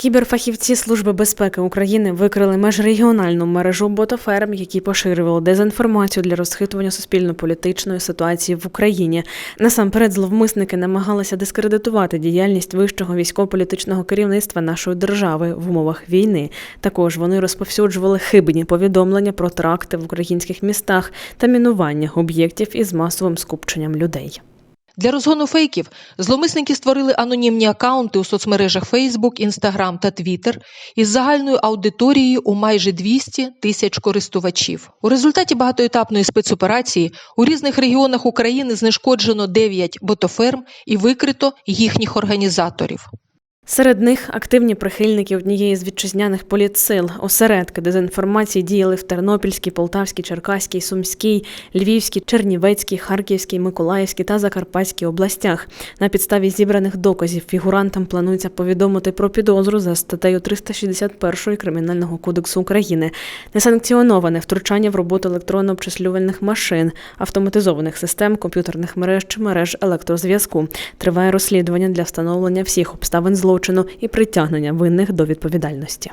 Кіберфахівці Служби безпеки України викрили межрегіональну мережу ботоферм, які поширювали дезінформацію для розхитування суспільно-політичної ситуації в Україні. Насамперед, зловмисники намагалися дискредитувати діяльність вищого військово-політичного керівництва нашої держави в умовах війни. Також вони розповсюджували хибні повідомлення про теракти в українських містах та мінування об'єктів із масовим скупченням людей. Для розгону фейків зломисники створили анонімні акаунти у соцмережах Facebook, Instagram та Twitter із загальною аудиторією у майже 200 тисяч користувачів. У результаті багатоетапної спецоперації у різних регіонах України знешкоджено 9 ботоферм і викрито їхніх організаторів. Серед них активні прихильники однієї з вітчизняних політсил. Осередки дезінформації діяли в Тернопільській, Полтавській, Черкаській, Сумській, Львівській, Чернівецькій, Харківській, Миколаївській та Закарпатській областях. На підставі зібраних доказів фігурантам планується повідомити про підозру за статтею 361 Кримінального кодексу України, несанкціоноване втручання в роботу електронно-обчислювальних машин, автоматизованих систем, комп'ютерних мереж чи мереж електрозв'язку. Триває розслідування для встановлення всіх обставин злочину і притягнення винних до відповідальності.